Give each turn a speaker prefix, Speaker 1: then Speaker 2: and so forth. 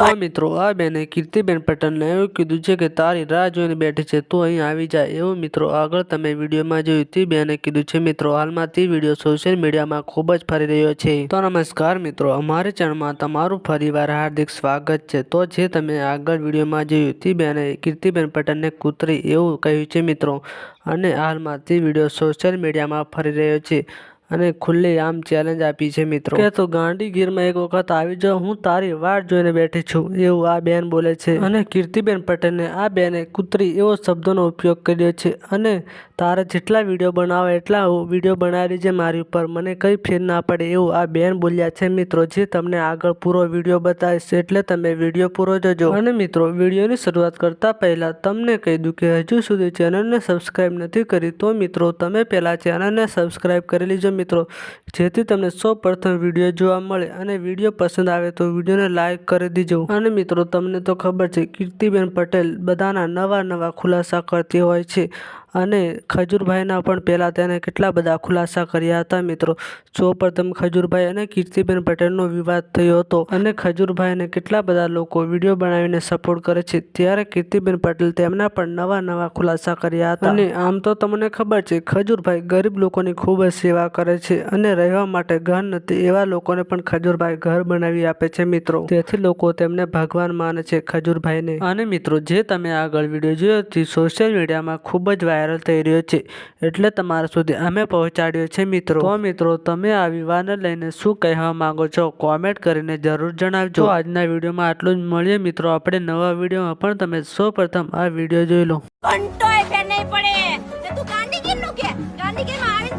Speaker 1: તો મિત્રો, આ બેને કીર્તિબેન પટેલને એવું કીધું છે કે તારી રાહ જોઈને બેઠી છે, તું અહીં આવી જાય. એવું મિત્રો, આગળ તમે વિડીયોમાં જોયું તે બેને કીધું છે, મિત્રો, હાલમાં તે વીડિયો સોશિયલ મીડિયામાં ખૂબ જ ફરી રહ્યો છે. તો નમસ્કાર મિત્રો, અમારી ચેનલમાં તમારું ફરીવાર હાર્દિક સ્વાગત છે. તો જે તમે આગળ વિડીયોમાં જોયું તે બેને કીર્તિબેન પટેલને કૂતરી એવું કહ્યું છે મિત્રો, અને હાલમાં તે વીડિયો સોશિયલ મીડિયામાં ફરી રહ્યો છે. અને ખુલ્લી આમ ચેલેન્જ આપી છે મિત્રો. કે તો ગાંડી ગીરમાં એક વખત આવી જાઓ હું તારી વાટ જોઈને બેઠી છું એવું આ બેન બોલે છે. અને કીર્તિબેન પટેલને આ બેને કૂતરી એવો શબ્દોનો ઉપયોગ કર્યો છે અને તારે જેટલા વીડિયો બનાવે એટલા વીડિયો બનાવી છે મારી ઉપર. મને કંઈ ફેર ના પડે એવું આ બેન બોલ્યા છે મિત્રો જે તમને આગળ પૂરો વીડિયો બતાવીશ એટલે તમે વીડિયો પૂરો જોજો. અને મિત્રો વિડીયોની શરૂઆત કરતા પહેલાં તમને કહી દઉં કે હજુ સુધી ચેનલને સબસ્ક્રાઈબ નથી કરી તો મિત્રો તમે પહેલાં ચેનલને સબસ્ક્રાઈબ કરી લીજો મિત્રો, જેથી તમને સૌ પ્રથમ વીડિયો જોવા મળે અને વીડિયો પસંદ આવે તો વિડીયોને લાઇક કરી દીજો. અને મિત્રો, તમને તો ખબર છે, કીર્તિબેન પટેલ બધાના નવા નવા ખુલાસા કરતી હોય છે અને ખજૂરભાઈના પણ પહેલાં તેને કેટલા બધા ખુલાસા કર્યા હતા મિત્રો. સૌપ્રથમ ખજૂરભાઈ અને કીર્તિબેન પટેલનો વિવાદ થયો હતો અને ખજૂરભાઈને કેટલા બધા લોકો વીડિયો બનાવીને સપોર્ટ કરે છે. ત્યારે કીર્તિબેન પટેલ તેમના પણ નવા નવા ખુલાસા કર્યા હતા. અને આમ તો તમને ખબર છે, ખજૂરભાઈ ગરીબ લોકોની ખૂબ જ સેવા કરે છે અને રહેવા માટે ઘર નથી, એવા લોકોને પણ ખજૂરભાઈ ઘર બનાવી આપે છે મિત્રો. તેથી લોકો તેમને ભગવાન માને છે ખજૂરભાઈને. અને મિત્રો, જે તમે આગળ વીડિયો જોયો તે સોશિયલ મીડિયામાં ખૂબ જ વાયરલ થઈ રહ્યો છે, એટલે તમારા સુધી અમે પહોંચાડ્યો છે મિત્રો. તો મિત્રો, તમે આ વિવાદને લઈને શું કહેવા માંગો છો? કોમેન્ટ કરીને જરૂર જણાવજો. આજના વિડીયોમાં આટલું જ. મળીએ મિત્રો, આપણે નવા વિડીયોમાં પણ તમે સૌ પ્રથમ આ વીડિયો જોઈ લો.
Speaker 2: ઘંટોય ફેર નહીં પડે. તું ગાંધીગીરનું કે? ગાંધીગીરમાં આવીને